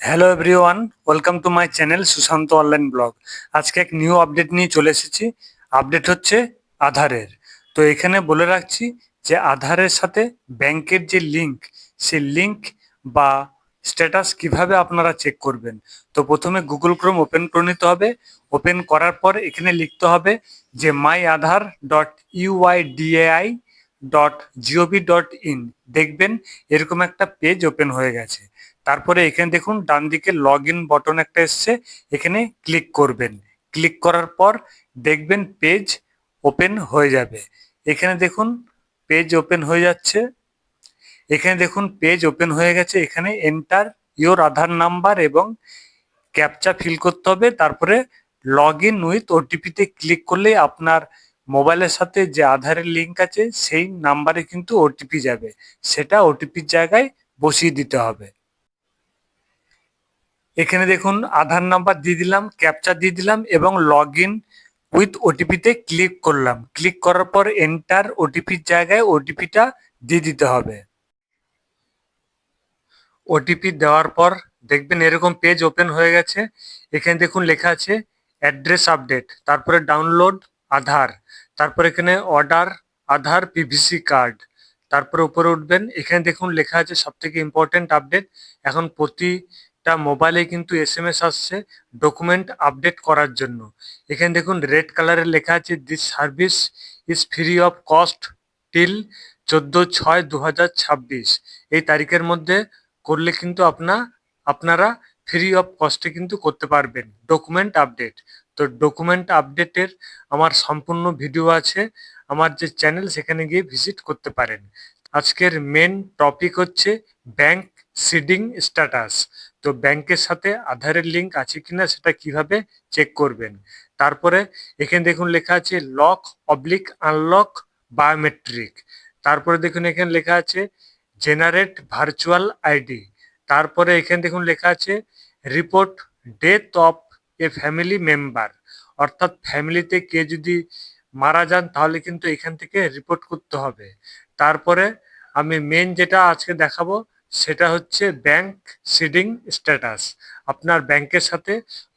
Hello everyone welcome to my channel Sushant online blog আজকে এক new update নিয়ে চলে এসেছি। আপডেট হচ্ছে আধারের। তো এখানে বলে রাখছি যে আধারের সাথে ব্যাংকের যে লিংক সেই লিংক বা স্ট্যাটাস কীভাবে আপনারা চেক করবেন। তো প্রথমে গুগল ক্রোম ওপেন করে নিতে হবে। ওপেন করার পর এখানে লিখতে হবে যে my Aadhaar dot UIDAI dot GOV dot in দেখবেন এরকম একটা পেজ ওপেন হয়ে গেছে। তারপরে এখানে দেখুন, ডান দিকে লগ ইন বটন একটা এসছে, এখানে ক্লিক করবেন। ক্লিক করার পর দেখবেন পেজ ওপেন হয়ে যাবে। এখানে দেখুন পেজ ওপেন হয়ে যাচ্ছে। এখানে দেখুন পেজ ওপেন হয়ে গেছে। এখানে এন্টার ইওর আধার নাম্বার এবং ক্যাপচা ফিল করতে হবে। তারপরে লগ ইন উইথ ওটিপিতে ক্লিক করলে আপনার মোবাইলের সাথে যে আধারের লিঙ্ক আছে, সেই নাম্বারে কিন্তু ওটিপি যাবে। সেটা ওটিপির জায়গায় বসিয়ে দিতে হবে। এখানে দেখুন, আধার নাম্বার দিয়ে দিলাম ক্যাপচার দিয়ে দিলাম এবং লগ ইন উইথ ওটিপিতে ক্লিক করলাম। ক্লিক করার পর এন্টার ওটিপির জায়গায় ওটিপিটা দিয়ে দিতে হবে। ওটিপি দেওয়ার পর দেখবেন এরকম পেজ ওপেন হয়ে গেছে। এখানে দেখুন লেখা আছে অ্যাড্রেস আপডেট তারপরে ডাউনলোড আধার, তারপর এখানে অর্ডার আধার পিভিসি কার্ড তারপরে উপরে উঠবেন। এখানে দেখুন লেখা আছে সব থেকে ইম্পর্টেন্ট আপডেট এখন প্রতিটা মোবাইলে কিন্তু এস এম এস আসছে ডকুমেন্ট আপডেট করার জন্য। এখানে দেখুন রেড কালারের লেখা আছে this service is free of cost till চোদ্দ ছয় দু এই তারিখের মধ্যে করলে কিন্তু আপনা, আপনারা ফ্রি অফ কস্টে কিন্তু করতে পারবেন ডকুমেন্ট আপডেট তো ডকুমেন্ট আপডেটের আমার সম্পূর্ণ ভিডিও আছে, আমার যে চ্যানেল সেখানে গিয়ে ভিজিট করতে পারেন। আজকের মেন টপিক হচ্ছে ব্যাংক সিডিং স্ট্যাটাস তো ব্যাংকের সাথে আধারের লিঙ্ক আছে কিনা সেটা কীভাবে চেক করবেন? তারপরে এখানে দেখুন লেখা আছে লক অবলিক আনলক বায়োমেট্রিক তারপরে দেখুন এখানে লেখা আছে জেনারেট ভার্চুয়াল আইডি তারপরে এখানে দেখুন লেখা আছে report death of a family member অর্থাৎ ফ্যামিলিতে কে যদি মারা যান তাহলে কিন্তু এখান থেকে রিপোর্ট করতে হবে। তারপরে আমি মেন যেটা আজকে দেখাবো সেটা হচ্ছে ব্যাংক সিডিং স্ট্যাটাস আপনার ব্যাংকের সাথে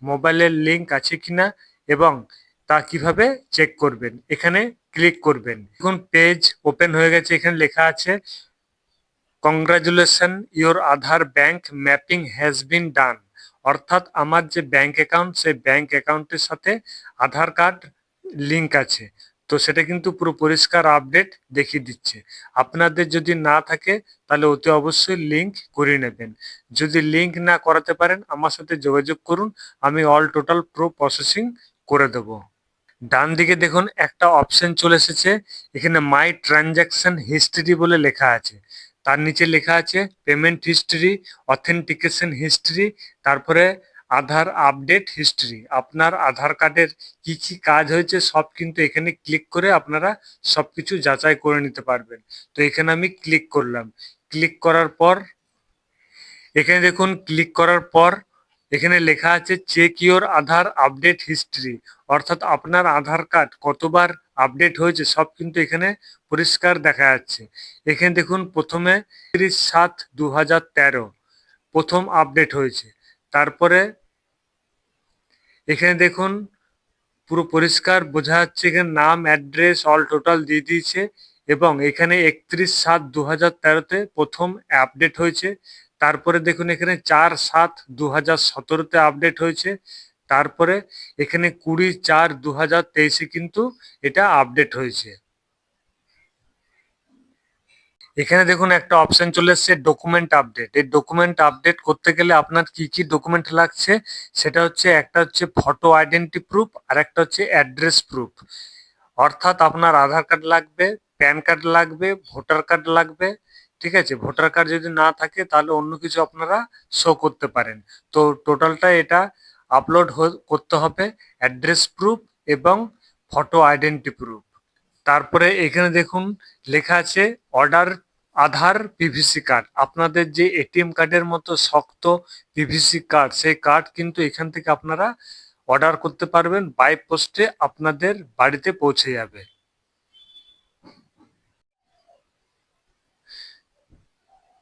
মোবাইলের লিংক আছে কিনা এবং তা কীভাবে চেক করবেন? এখানে ক্লিক করবেন। দেখুন পেজ ওপেন হয়ে গেছে, এখানে লেখা আছে congratulation your Aadhaar bank mapping has been done অর্থাৎ আমার যে ব্যাংক অ্যাকাউন্ট সেই ব্যাংক অ্যাকাউন্টের সাথে আধার কার্ড লিংক আছে। তো সেটা কিন্তু পুরো পরিষ্কার আপডেট দেখিয়ে দিচ্ছে। আপনাদের যদি না থাকে, তাহলে অতি অবশ্যই লিংক করে নেবেন। যদি লিংক না করাতে পারেন, আমার সাথে যোগাযোগ করুন, আমি অল টোটাল প্রো প্রসেসিং করে দেব। ডান দিকে দেখুন, একটা অপশন চলে এসেছে, এখানে মাই ট্রানজ্যাকশন হিস্ট্রি বলে লেখা আছে। তার নিচে লেখা আছে পেমেন্ট হিস্ট্রি অথেন্টিকেশন হিস্ট্রি তারপরে আধার আপডেট হিস্ট্রি। আপনার আধার কার্ডের কি কি কাজ হয়েছে সব কিন্তু এখানে ক্লিক করে আপনারা সব কিছু যাচাই করে নিতে পারবেন। তো এখানে আমি ক্লিক করলাম। ক্লিক করার পর, এখানে দেখুন, ক্লিক করার পর এখানে লেখা আছে check your Aadhaar update history. অর্থাৎ আপনার আধার কার্ড কতবার আপডেট হয়েছে সব কিন্তু এখানে পরিষ্কার দেখা যাচ্ছে। এখানে দেখুন, প্রথমে তিরিশ সাত দু প্রথম আপডেট হয়েছে। তারপরে এখানে দেখুন, পুরো পরিষ্কার, বোঝা যাচ্ছে এখানে নাম, অ্যাড্রেস, অল টোটাল দিয়ে দিয়েছে এবং এখানে একত্রিশ সাত দু হাজার তেরোতে প্রথম আপডেট হয়েছে। তারপরে দেখুন এখানে চার সাত দু হাজার সতেরোতে আপডেট হয়েছে। তারপরে এখানে কুড়ি চার দু হাজার তেইশে কিন্তু এটা আপডেট হয়েছে। এখানে দেখুন একটা অপশন চলে এসছে ডকুমেন্ট আপডেট এই ডকুমেন্ট আপডেট করতে গেলে আপনার কি কি ডকুমেন্ট লাগছে? সেটা হচ্ছে, একটা হচ্ছে ফটো আইডেন্টি প্রুফ আর একটা হচ্ছে অ্যাড্রেস প্রুফ অর্থাৎ আপনার আধার কার্ড লাগবে প্যান কার্ড লাগবে ভোটার কার্ড লাগবে, ঠিক আছে? ভোটার কার্ড যদি না থাকে, তাহলে অন্য কিছু আপনারা শো করতে পারেন। তো টোটালটা এটা আপলোড করতে হবে অ্যাড্রেস প্রুফ এবং ফটো আইডেন্টি প্রুফ তারপরে এখানে দেখুন, লেখা আছে অর্ডার আধার পিভিসি কার্ড আপনাদের যে এটিএম কার্ডের মতো শক্ত পিভিসি কার্ড সেই কার্ড কিন্তু এখান থেকে আপনারা অর্ডার করতে পারবেন বাই পোস্টে আপনাদের বাড়িতে পৌঁছে যাবে।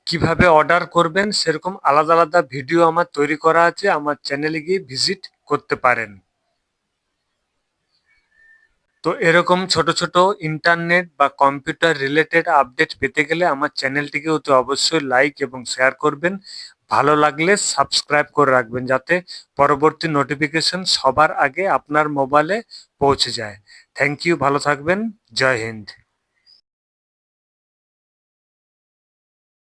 কীভাবে অর্ডার করবেন, সেরকম আলাদা আলাদা ভিডিও আমার তৈরি করা আছে, আমার চ্যানেলে গিয়ে ভিজিট করতে পারেন। তো এরকম ছোট ছোট ইন্টারনেট বা কম্পিউটার রিলেটেড আপডেট পেতে গেলে আমার চ্যানেলটিকে অতি অবশ্যই লাইক এবং শেয়ার করবেন। ভালো লাগলে সাবস্ক্রাইব করে রাখবেন যাতে পরবর্তী নোটিফিকেশন সবার আগে আপনার মোবাইলে পৌঁছে যায়। থ্যাংক ইউ ভালো থাকবেন। জয় হিন্দ।